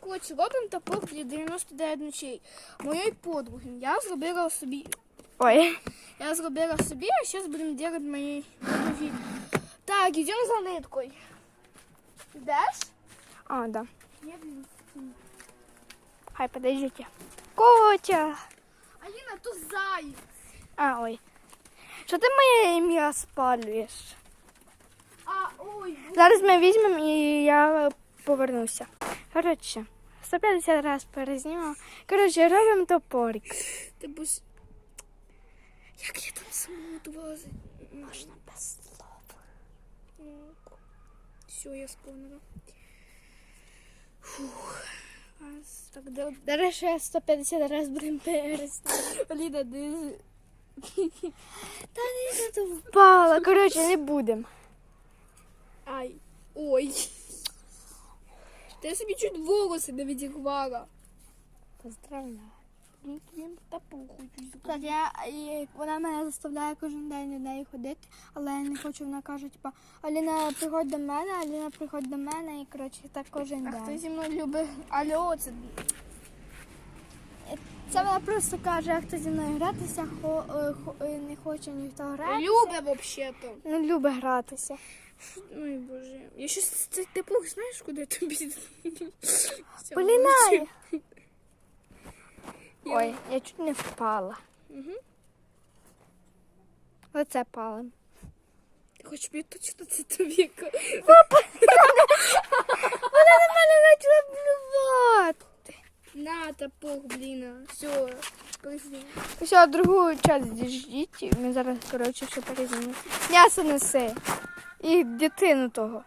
Коротше, робимо тапок для 99 ночей. Моєї подруги. Я зробила собі. Ой. Я зробила собі, а зараз будемо робити моїй подруги. Так, йдемо за ниткою. Йдеш? А, да. Я блін. Хай, подождите. Котя. Аліна, то заєць. А, ой. Що ти моє ім'я спалюєш? А, ой, Зараз ми візьмемо і я повернуся. Коротше, 150 раз перезнімав. Коротше, робимо топорик. ти будеш... Як я там самоутувала? Можна без слов. Все, я сповнила. Фух. Так, до... До ще 150 раз будемо переснути. Аліна, ти... Та не впала. Коротше, не будемо. Ай. Ой. Та я собі чуть волоси не відірвала. Поздравляю. Та похуй. Так, я, і вона мене заставляє кожен день до неї ходити, але я не хочу, вона каже, типа, Аліна, приходь до мене, Аліна, приходь до мене, і коротше, так кожен А хто день. зі мною любить? Альо, це... Це вона просто каже, а хто зі мною гратися, хо, е, хо- е, не хоче ніхто грати. Любить вообще-то. Не любить гратися. Ой, боже. Я щось цей типок, знаєш, куди тобі? Все, Полінає. Ой, я чуть не впала. Мгм. Оце палим. Хочеш мені точно це тобі? Вона на мене почала блювати. На, топок, блін. Все. Все, другу часть діждіть. Ми зараз, коротше, все перезімемо. М'ясо неси. І дитину того.